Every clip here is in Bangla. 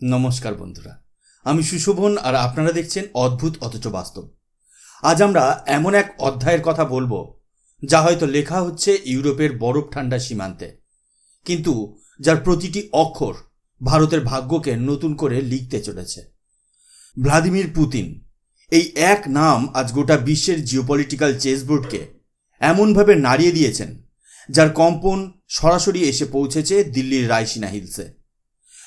নমস্কার বন্ধুরা। আমি সুশোভন আর আপনারা দেখছেন অদ্ভুত অথচ বাস্তব। আজ আমরা এমন এক অধ্যায়ের কথা বলব, যা হয়তো লেখা হচ্ছে ইউরোপের বরফ ঠান্ডা সীমান্তে, কিন্তু যার প্রতিটি অক্ষর ভারতের ভাগ্যকে নতুন করে লিখতে চলেছে। ভ্লাদিমির পুতিন, এই এক নাম আজ গোটা বিশ্বের জিওপলিটিক্যাল চেসবোর্ডকে এমনভাবে নাড়িয়ে দিয়েছেন, যার কম্পন সরাসরি এসে পৌঁছেছে দিল্লির রায়সিনা হিলসে।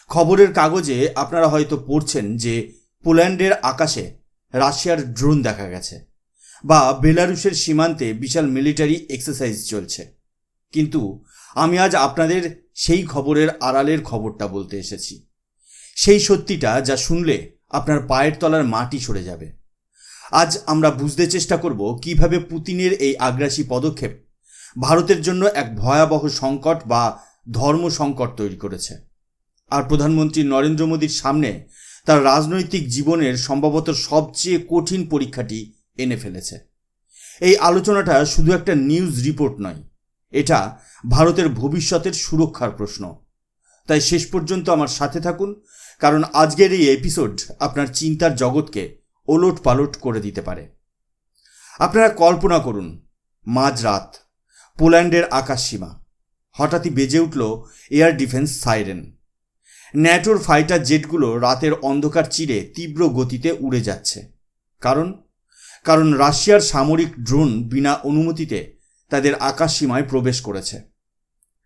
খবরের কাগজে আপনারা হয়তো পড়ছেন যে পোল্যান্ডের আকাশে রাশিয়ার ড্রোন দেখা গেছে বা বেলারুশের সীমান্তে বিশাল মিলিটারি এক্সারসাইজ চলছে। কিন্তু আমি আজ আপনাদের সেই খবরের আড়ালের খবরটা বলতে এসেছি। সেই সত্যিটা যা শুনলে আপনার পায়ের তলার মাটি সরে যাবে। আজ আমরা বুঝতে চেষ্টা করব কীভাবে পুতিনের এই আগ্রাসী পদক্ষেপ ভারতের জন্য এক ভয়াবহ সংকট বা ধর্ম সংকট তৈরি করেছে। আর প্রধানমন্ত্রী নরেন্দ্র মোদীর সামনে তার রাজনৈতিক জীবনের সম্ভবত সবচেয়ে কঠিন পরীক্ষাটি এনে ফেলেছে। এই আলোচনাটা শুধু একটা নিউজ রিপোর্ট নয়, এটা ভারতের ভবিষ্যতের সুরক্ষার প্রশ্ন। তাই শেষ পর্যন্ত আমার সাথে থাকুন, কারণ আজকের এই এপিসোড আপনার চিন্তার জগৎকে ওলট পালট করে দিতে পারে। আপনারা কল্পনা করুন মাঝরাত পোল্যান্ডের আকাশসীমা, হঠাৎই বেজে উঠল এয়ার ডিফেন্স সাইরেন। ন্যাটোর ফাইটার জেটগুলো রাতের অন্ধকার চিরে তীব্র গতিতে উড়ে যাচ্ছে। কারণ? কারণ রাশিয়ার সামরিক ড্রোন বিনা অনুমতিতে তাদের আকাশ সীমায় প্রবেশ করেছে।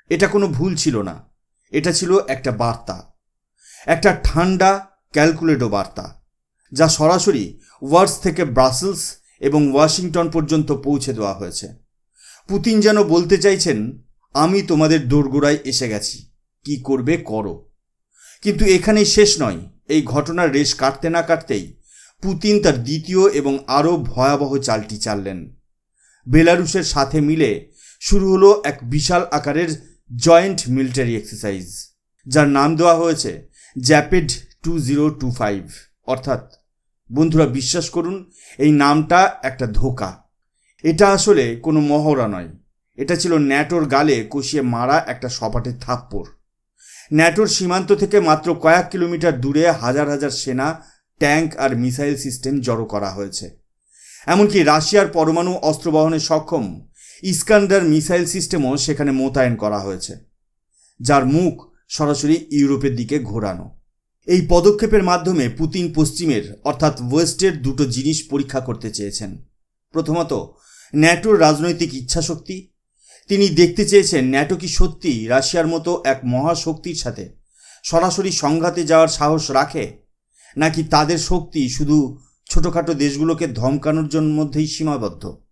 এটা কোনো ভুল ছিল না। এটা ছিল একটা বার্তা। একটা ঠান্ডা ক্যালকুলেটো বার্তা, যা সরাসরি ওয়ার্স থেকে ব্রাসেলস এবং ওয়াশিংটন পর্যন্ত পৌঁছে দেওয়া হয়েছে। পুতিন যেন বলতে চাইছেন, আমি তোমাদের দোরগোড়ায় এসে গেছি। কি করবে করো। কিন্তু এখানেই শেষ নয়। এই ঘটনার রেশ কাটতে না কাটতেই পুতিন তার দ্বিতীয় এবং আরও ভয়াবহ চালটি চাললেন। বেলারুশের সাথে মিলে শুরু হলো এক বিশাল আকারের জয়েন্ট মিলিটারি এক্সারসাইজ, যার নাম দেওয়া হয়েছে Zapad two zero two five. অর্থাৎ, বন্ধুরা বিশ্বাস করুন, এই নামটা একটা ধোকা। এটা আসলে কোনো মহড়া নয়। এটা ছিল ন্যাটোর গালে কষিয়ে মারা একটা সপাটের থাপ্পড়। ন্যাটোর সীমান্ত থেকে মাত্র কয়েক কিলোমিটার দূরে হাজার হাজার সেনা, ট্যাঙ্ক আর মিসাইল সিস্টেম জড়ো করা হয়েছে। এমনকি রাশিয়ার পরমাণু অস্ত্র বহনে সক্ষম ইস্কান্ডার মিসাইল সিস্টেমও সেখানে মোতায়েন করা হয়েছে, যার মুখ সরাসরি ইউরোপের দিকে ঘোরানো। এই পদক্ষেপের মাধ্যমে পুতিন পশ্চিমের, অর্থাৎ ওয়েস্টের, দুটো জিনিস পরীক্ষা করতে চেয়েছেন। প্রথমত, ন্যাটোর রাজনৈতিক ইচ্ছাশক্তি তিনি দেখতে চেয়েছেন ন্যাটো কি সত্যি রাশিয়ার মতো এক মহাশক্তির সাথে? সরাসরি সংঘাতে যাওয়ার সাহস রাখে? নাকি তাদের শক্তি শুধু ছোটোখাটো দেশগুলোকে ধমকানোর জন্য মধ্যেই সীমাবদ্ধ?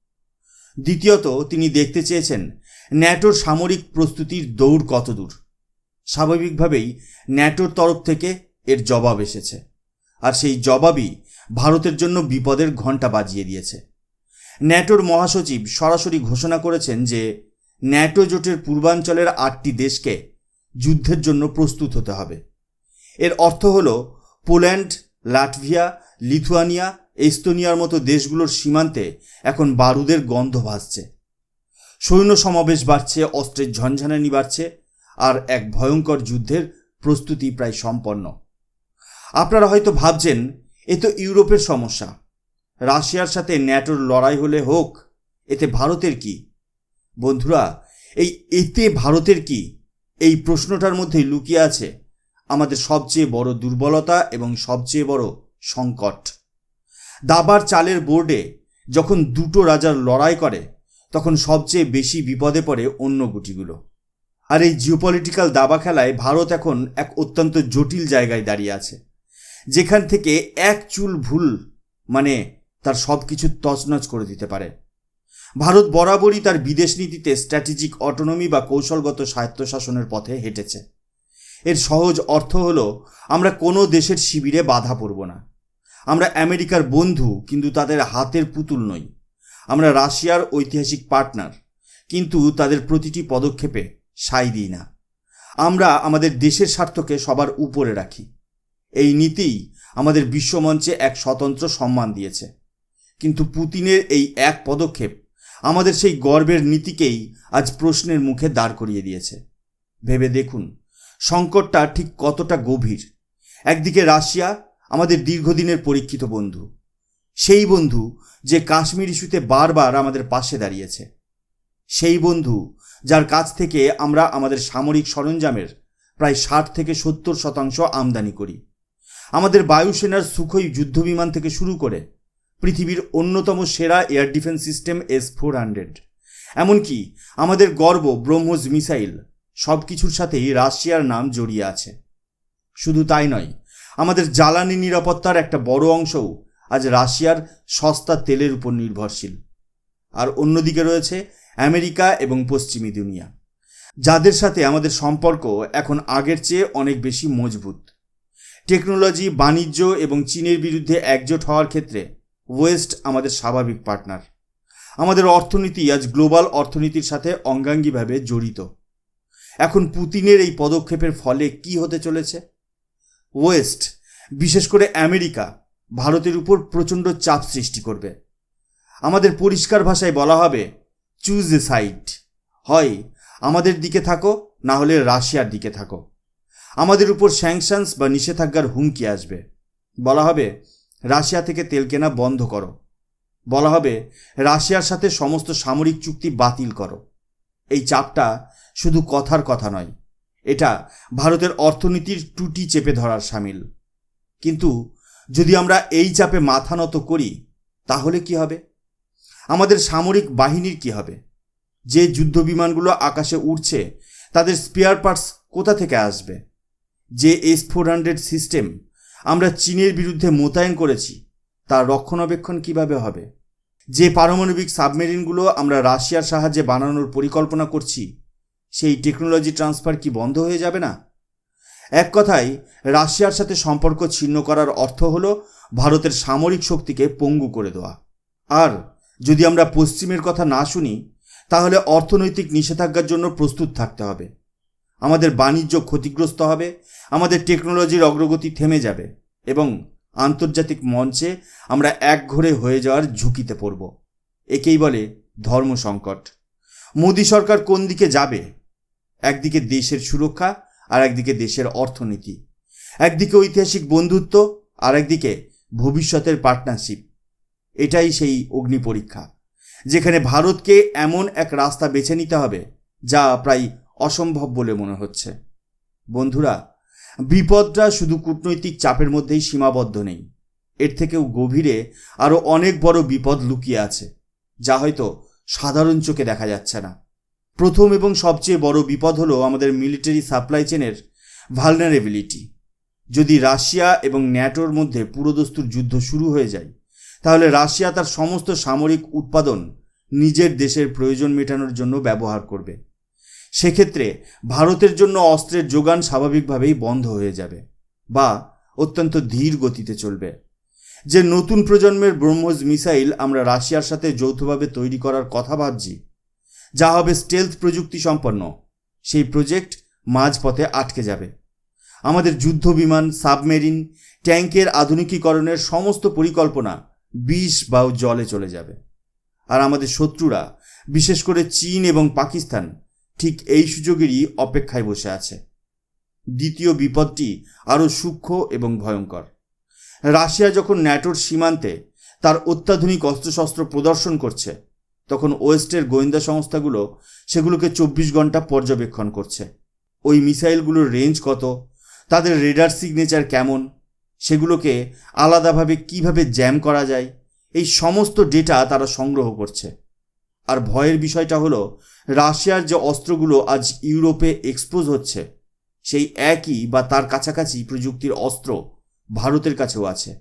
দ্বিতীয়ত, তিনি দেখতে চেয়েছেন ন্যাটোর সামরিক প্রস্তুতির দৌড় কতদূর? স্বাভাবিকভাবেই ন্যাটোর তরফ থেকে এর জবাব এসেছে। আর সেই জবাবই ভারতের জন্য বিপদের ঘণ্টা বাজিয়ে দিয়েছে। ন্যাটোর মহাসচিব সরাসরি ঘোষণা করেছেন যে ন্যাটো জোটের পূর্বাঞ্চলের আটটি দেশকে যুদ্ধের জন্য প্রস্তুত হতে হবে। এর অর্থ হল পোল্যান্ড, লাটভিয়া, লিথুয়ানিয়া, এস্তোনিয়ার মতো দেশগুলোর সীমান্তে এখন বারুদের গন্ধ ভাসছে। সৈন্য সমাবেশ বাড়ছে, অস্ত্রের ঝঞ্ঝানানি বাড়ছে, আর এক ভয়ঙ্কর যুদ্ধের প্রস্তুতি প্রায় সম্পন্ন। আপনারা হয়তো ভাবছেন, এ তো ইউরোপের সমস্যা। রাশিয়ার সাথে ন্যাটোর লড়াই হলে হোক, এতে ভারতের কি? বন্ধুরা, এই এতে ভারতের কি? এই প্রশ্নটার মধ্যেই লুকিয়ে আছে আমাদের সবচেয়ে বড় দুর্বলতা এবং সবচেয়ে বড় সংকট। দাবার চালের বোর্ডে যখন দুটো রাজার লড়াই করে, তখন সবচেয়ে বেশি বিপদে পড়ে অন্য গুটিগুলো। আর এই জিওপলিটিক্যাল দাবা খেলায় ভারত এখন এক অত্যন্ত জটিল জায়গায় দাঁড়িয়ে আছে, যেখান থেকে এক চুল ভুল মানে তার সব কিছু তছনছ করে দিতে পারে। ভারত বরাবরই তার বিদেশ নীতিতে স্ট্র্যাটেজিক অটোনমি বা কৌশলগত স্বায়ত্তশাসনের পথে হেঁটেছে। এর সহজ অর্থ হল, আমরা কোনো দেশের শিবিরে বাধা পড়ব না। আমরা আমেরিকার বন্ধু, কিন্তু তাদের হাতের পুতুল নই। আমরা রাশিয়ার ঐতিহাসিক পার্টনার কিন্তু তাদের প্রতিটি পদক্ষেপে সাই দিই না। আমরা আমাদের দেশের স্বার্থকে সবার উপরে রাখি। এই নীতিই আমাদের বিশ্বমঞ্চে এক স্বতন্ত্র সম্মান দিয়েছে। কিন্তু পুতিনের এই এক পদক্ষেপ আমাদের সেই গর্বের নীতিকেই আজ প্রশ্নের মুখে দাঁড় করিয়ে দিয়েছে। ভেবে দেখুন, সংকটটা ঠিক কতটা গভীর। একদিকে রাশিয়া আমাদের দীর্ঘদিনের পরীক্ষিত বন্ধু, সেই বন্ধু যে কাশ্মীর ইস্যুতে বারবার আমাদের পাশে দাঁড়িয়েছে। সেই বন্ধু যার কাছ থেকে আমরা আমাদের সামরিক সরঞ্জামের প্রায় ষাট থেকে সত্তর শতাংশ আমদানি করি। আমাদের বায়ুসেনার সুখই যুদ্ধবিমান থেকে শুরু করে পৃথিবীর অন্যতম সেরা air defence system S four hundred এমনকি আমাদের গর্ব ব্রহ্মোস মিসাইল সব কিছুর সাথেই রাশিয়ার নাম জড়িয়ে আছে। শুধু তাই নয়, আমাদের জ্বালানি নিরাপত্তার একটা বড় অংশও আজ রাশিয়ার সস্তা তেলের উপর নির্ভরশীল। আর অন্যদিকে রয়েছে আমেরিকা এবং পশ্চিমী দুনিয়া। যাদের সাথে আমাদের সম্পর্ক এখন আগের চেয়ে অনেক বেশি মজবুত। টেকনোলজি, বাণিজ্য এবং চীনের বিরুদ্ধে একজোট হওয়ার ক্ষেত্রে ওয়েস্ট আমাদের স্বাভাবিক পার্টনার। আমাদের অর্থনীতি আজ গ্লোবাল অর্থনীতির সাথে অঙ্গাঙ্গিভাবে জড়িত। এখন পুতিনের এই পদক্ষেপের ফলে কি হতে চলেছে? ওয়েস্ট, বিশেষ করে আমেরিকা, ভারতের উপর প্রচণ্ড চাপ সৃষ্টি করবে। আমাদের পরিষ্কার ভাষায় বলা হবে, চুজ এ সাইড। হয়, আমাদের দিকে থাকো, না হলে রাশিয়ার দিকে থাকো। আমাদের উপর স্যাংশনস বা নিষেধাজ্ঞার হুমকি আসবে। বলা হবে রাশিয়া থেকে তেল কেনা বন্ধ করো। বলা হবে, রাশিয়ার সাথে সমস্ত সামরিক চুক্তি বাতিল করো। এই চাপটা শুধু কথার কথা নয়, এটা ভারতের অর্থনীতির টুটি চেপে ধরার সামিল। কিন্তু যদি আমরা এই চাপে মাথা নত করি, তাহলে কি হবে? আমাদের সামরিক বাহিনীর কি হবে? যে যুদ্ধ বিমানগুলো আকাশে উড়ছে, তাদের স্পেয়ার পার্টস কোথা থেকে আসবে? যে এস ফোর হান্ড্রেড সিস্টেম আমরা চীনের বিরুদ্ধে মোতায়েন করেছি, তার রক্ষণাবেক্ষণ কীভাবে হবে? যে পারমাণবিক সাবমেরিনগুলো আমরা রাশিয়ার সাহায্যে বানানোর পরিকল্পনা করছি, সেই টেকনোলজি ট্রান্সফার কি বন্ধ হয়ে যাবে না? এক কথায়, রাশিয়ার সাথে সম্পর্ক ছিন্ন করার অর্থ হল ভারতের সামরিক শক্তিকে পঙ্গু করে দেওয়া। আর যদি আমরা পশ্চিমের কথা না শুনি, তাহলে অর্থনৈতিক নিষেধাজ্ঞার জন্য প্রস্তুত থাকতে হবে। আমাদের বাণিজ্য ক্ষতিগ্রস্ত হবে, আমাদের টেকনোলজির অগ্রগতি থেমে যাবে এবং আন্তর্জাতিক মঞ্চে আমরা একঘরে হয়ে যাওয়ার ঝুঁকিতে পড়ব। একেই বলে ধর্ম সংকট। মোদী সরকার কোন দিকে যাবে? একদিকে দেশের সুরক্ষা আর একদিকে দেশের অর্থনীতি। একদিকে ঐতিহাসিক বন্ধুত্ব আর একদিকে ভবিষ্যতের পার্টনারশিপ এটাই সেই অগ্নি পরীক্ষা, যেখানে ভারতকে এমন এক রাস্তা বেছে নিতে হবে যা প্রায় অসম্ভব বলে মনে হচ্ছে। বন্ধুরা, বিপদটা শুধু কূটনৈতিক চাপের মধ্যেই সীমাবদ্ধ নেই। এর থেকেও গভীরে আরও অনেক বড় বিপদ লুকিয়ে আছে, যা হয়তো সাধারণ চোখে দেখা যাচ্ছে না। প্রথম এবং সবচেয়ে বড় বিপদ হলো আমাদের মিলিটারি সাপ্লাই চেনের ভালনারেবিলিটি। যদি রাশিয়া এবং ন্যাটোর মধ্যে পুরোদস্তুর যুদ্ধ শুরু হয়ে যায়, তাহলে রাশিয়া তার সমস্ত সামরিক উৎপাদন নিজের দেশের প্রয়োজন মেটানোর জন্য ব্যবহার করবে। সেক্ষেত্রে ভারতের জন্য অস্ত্রের যোগান স্বাভাবিকভাবেই বন্ধ হয়ে যাবে বা অত্যন্ত ধীর গতিতে চলবে। যে নতুন প্রজন্মের ব্রহ্মোস মিসাইল আমরা রাশিয়ার সাথে যৌথভাবে তৈরি করার কথা ভাবছি, যা হবে স্টেলথ প্রযুক্তি সম্পন্ন। সেই প্রজেক্ট মাঝপথে আটকে যাবে। আমাদের যুদ্ধ বিমান সাবমেরিন ট্যাঙ্কের আধুনিকীকরণের সমস্ত পরিকল্পনা বিষ বা জলে চলে যাবে। আর আমাদের শত্রুরা, বিশেষ করে চীন এবং পাকিস্তান ঠিক এই সুযোগেরই অপেক্ষায় বসে আছে। দ্বিতীয় বিপদটি আরও সূক্ষ্ম এবং ভয়ঙ্কর। রাশিয়া যখন ন্যাটোর সীমান্তে তার অত্যাধুনিক অস্ত্রশস্ত্র প্রদর্শন করছে, তখন ওয়েস্টের গোয়েন্দা সংস্থাগুলো সেগুলোকে চব্বিশ ঘণ্টা পর্যবেক্ষণ করছে। ওই মিসাইলগুলোর রেঞ্জ কত, তাদের রেডার সিগনেচার কেমন, সেগুলোকে আলাদাভাবে কীভাবে জ্যাম করা যায়, এই সমস্ত ডেটা তারা সংগ্রহ করছে। আর ভয়ের বিষয়টা হলো, রাশিয়ার যে অস্ত্রগুলো আজ ইউরোপে এক্সপোজ হচ্ছে, সেই একই বা তার কাছাকাছি প্রযুক্তির অস্ত্র ভারতের কাছেও আছে।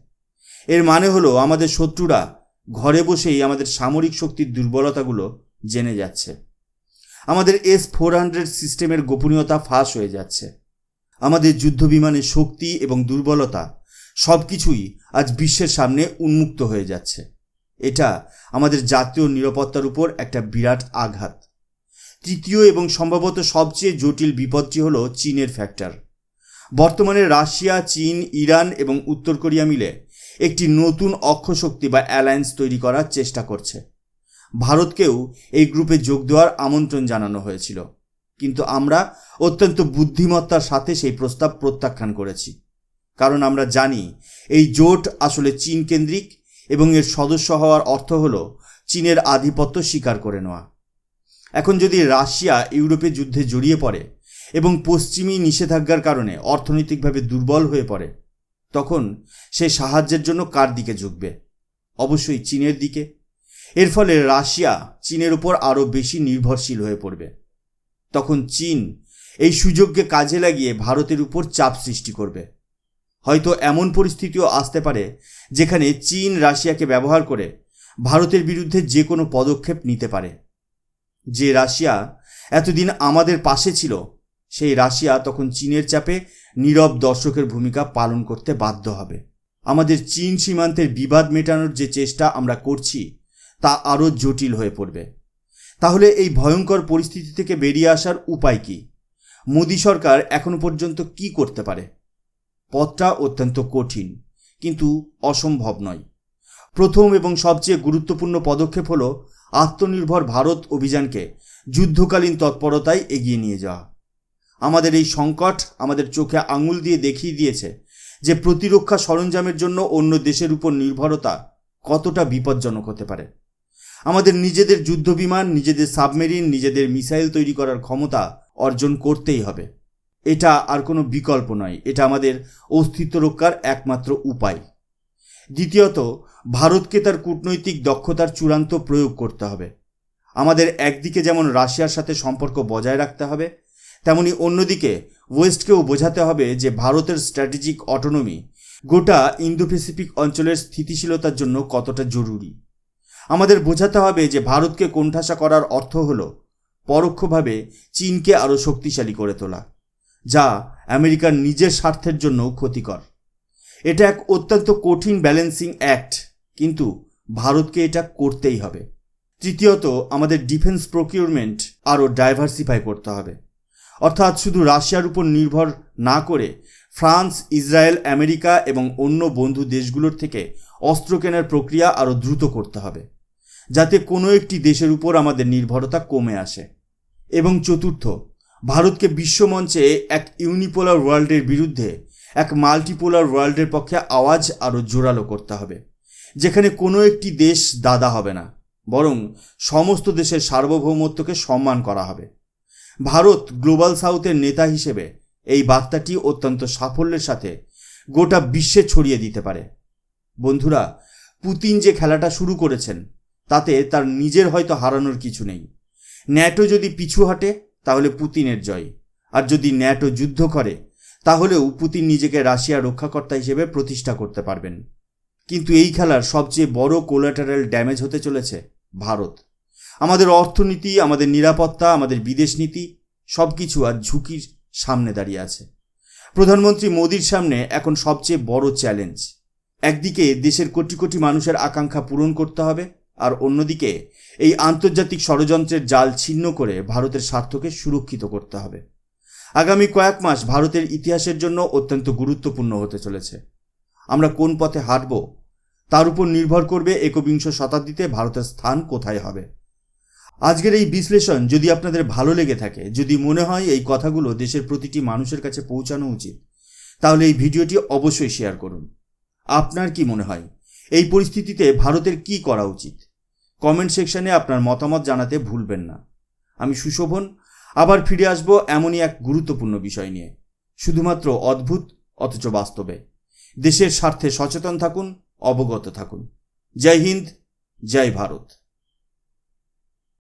এর মানে হলো, আমাদের শত্রুরা ঘরে বসেই আমাদের সামরিক শক্তির দুর্বলতাগুলো জেনে যাচ্ছে। আমাদের এস ফোর হান্ড্রেড সিস্টেমের গোপনীয়তা ফাঁস হয়ে যাচ্ছে। আমাদের যুদ্ধ বিমানের শক্তি এবং দুর্বলতা সব কিছুই আজ বিশ্বের সামনে উন্মুক্ত হয়ে যাচ্ছে। এটা আমাদের জাতীয় নিরাপত্তার উপর একটা বিরাট আঘাত। তৃতীয় এবং সম্ভবত সবচেয়ে জটিল বিপদটি হল চীনের ফ্যাক্টর। বর্তমানে রাশিয়া, চীন, ইরান এবং উত্তর কোরিয়া মিলে একটি নতুন অক্ষশক্তি বা অ্যালায়েন্স তৈরি করার চেষ্টা করছে। ভারতকেও এই গ্রুপে যোগ দেওয়ার আমন্ত্রণ জানানো হয়েছিল। কিন্তু আমরা অত্যন্ত বুদ্ধিমত্তার সাথে সেই প্রস্তাব প্রত্যাখ্যান করেছি। কারণ আমরা জানি, এই জোট আসলে চীন কেন্দ্রিক এবং এর সদস্য হওয়ার অর্থ হল চীনের আধিপত্য স্বীকার করে নেওয়া। এখন যদি রাশিয়া ইউরোপে যুদ্ধে জড়িয়ে পড়ে এবং পশ্চিমী নিষেধাজ্ঞার কারণে অর্থনৈতিকভাবে দুর্বল হয়ে পড়ে, তখন সে সাহায্যের জন্য কার দিকে ঝুঁকবে? অবশ্যই চীনের দিকে। এর ফলে রাশিয়া চীনের উপর আরও বেশি নির্ভরশীল হয়ে পড়বে। তখন চীন এই সুযোগকে কাজে লাগিয়ে ভারতের উপর চাপ সৃষ্টি করবে। হয়তো এমন পরিস্থিতিও আসতে পারে যেখানে চীন রাশিয়াকে ব্যবহার করে ভারতের বিরুদ্ধে যে কোনো পদক্ষেপ নিতে পারে। যে রাশিয়া এতদিন আমাদের পাশে ছিল, সেই রাশিয়া তখন চীনের চাপে নীরব দর্শকের ভূমিকা পালন করতে বাধ্য হবে। আমাদের চীন সীমান্তের বিবাদ মেটানোর যে চেষ্টা আমরা করছি, তা আরও জটিল হয়ে পড়বে। তাহলে এই ভয়ঙ্কর পরিস্থিতি থেকে বেরিয়ে আসার উপায় কি? মোদী সরকার এখনও পর্যন্ত কি করতে পারে? পথটা অত্যন্ত কঠিন, কিন্তু অসম্ভব নয়। প্রথম এবং সবচেয়ে গুরুত্বপূর্ণ পদক্ষেপ হল আত্মনির্ভর ভারত অভিযানকে যুদ্ধকালীন তৎপরতায় এগিয়ে নিয়ে যাওয়া। আমাদের এই সংকট আমাদের চোখে আঙুল দিয়ে দেখিয়ে দিয়েছে যে প্রতিরক্ষা সরঞ্জামের জন্য অন্য দেশের উপর নির্ভরতা কতটা বিপজ্জনক হতে পারে। আমাদের নিজেদের যুদ্ধবিমান, নিজেদের সাবমেরিন, নিজেদের মিসাইল তৈরি করার ক্ষমতা অর্জন করতেই হবে। এটা আর কোনো বিকল্প নয়। এটা আমাদের অস্তিত্ব রক্ষার একমাত্র উপায়। দ্বিতীয়ত, ভারতকে তার কূটনৈতিক দক্ষতার চূড়ান্ত প্রয়োগ করতে হবে। আমাদের একদিকে যেমন রাশিয়ার সাথে সম্পর্ক বজায় রাখতে হবে, তেমনি অন্যদিকে ওয়েস্টকেও বোঝাতে হবে যে ভারতের স্ট্র্যাটেজিক অটোনমি গোটা ইন্দো প্যাসিফিক অঞ্চলের স্থিতিশীলতার জন্য কতটা জরুরি। আমাদের বোঝাতে হবে যে ভারতকে কোণঠাসা করার অর্থ হল পরোক্ষভাবে চীনকে আরও শক্তিশালী করে তোলা। যা আমেরিকার নিজের স্বার্থের জন্যও ক্ষতিকর। এটা এক অত্যন্ত কঠিন ব্যালেন্সিং অ্যাক্ট, কিন্তু ভারতকে এটা করতেই হবে। তৃতীয়ত, আমাদের ডিফেন্স প্রকিউরমেন্ট আরও ডাইভার্সিফাই করতে হবে। অর্থাৎ শুধু রাশিয়ার উপর নির্ভর না করে ফ্রান্স, ইসরায়েল, আমেরিকা এবং অন্য বন্ধু দেশগুলোর থেকে অস্ত্র কেনার প্রক্রিয়া আরও দ্রুত করতে হবে, যাতে কোনো একটি দেশের উপর আমাদের নির্ভরতা কমে আসে। এবং চতুর্থ ভারতকে বিশ্বমঞ্চে এক ইউনিপোলার ওয়ার্ল্ডের বিরুদ্ধে, এক মাল্টিপোলার ওয়ার্ল্ডের পক্ষে আওয়াজ আরও জোরালো করতে হবে, যেখানে কোনো একটি দেশ দাদা হবে না, বরং সমস্ত দেশের সার্বভৌমত্বকে সম্মান করা হবে। ভারত গ্লোবাল সাউথের নেতা হিসেবে এই বার্তাটি অত্যন্ত সাফল্যের সাথে গোটা বিশ্বে ছড়িয়ে দিতে পারে। বন্ধুরা, পুতিন যে খেলাটা শুরু করেছেন, তাতে তার নিজের হয়তো হারানোর কিছু নেই। ন্যাটো যদি পিছু হাঁটে তাহলে পুতিনের জয়। আর যদি ন্যাটো যুদ্ধ করে, তাহলেও পুতিন নিজেকে রাশিয়া রক্ষাকর্তা হিসেবে প্রতিষ্ঠা করতে পারবেন। কিন্তু এই খেলার সবচেয়ে বড় কোলাটারাল ড্যামেজ হতে চলেছে ভারত। আমাদের অর্থনীতি, আমাদের নিরাপত্তা, আমাদের বিদেশ নীতি সব কিছু আর ঝুঁকির সামনে দাঁড়িয়ে আছে। প্রধানমন্ত্রী মোদীর সামনে এখন সবচেয়ে বড় চ্যালেঞ্জ। একদিকে দেশের কোটি কোটি মানুষের আকাঙ্ক্ষা পূরণ করতে হবে, আর অন্যদিকে এই আন্তর্জাতিক ষড়যন্ত্রের জাল ছিন্ন করে ভারতের স্বার্থকে সুরক্ষিত করতে হবে। আগামী কয়েক মাস ভারতের ইতিহাসের জন্য অত্যন্ত গুরুত্বপূর্ণ হতে চলেছে। আমরা কোন পথে হাঁটব, তার উপর নির্ভর করবে একবিংশ শতাব্দীতে ভারতের স্থান কোথায় হবে। আজকের এই বিশ্লেষণ যদি আপনাদের ভালো লেগে থাকে, যদি মনে হয় এই কথাগুলো দেশের প্রতিটি মানুষের কাছে পৌঁছানো উচিত, তাহলে এই ভিডিওটি অবশ্যই শেয়ার করুন। আপনার কি মনে হয়, এই পরিস্থিতিতে ভারতের কি করা উচিত? কমেন্ট সেকশনে আপনার মতামত জানাতে ভুলবেন না। আমি সুশোভন, আবার ফিরে আসব এমনই এক গুরুত্বপূর্ণ বিষয় নিয়ে। শুধুমাত্র অদ্ভুত, অথচ বাস্তবে। দেশের স্বার্থে সচেতন থাকুন, অবগত থাকুন। জয় হিন্দ, জয় ভারত।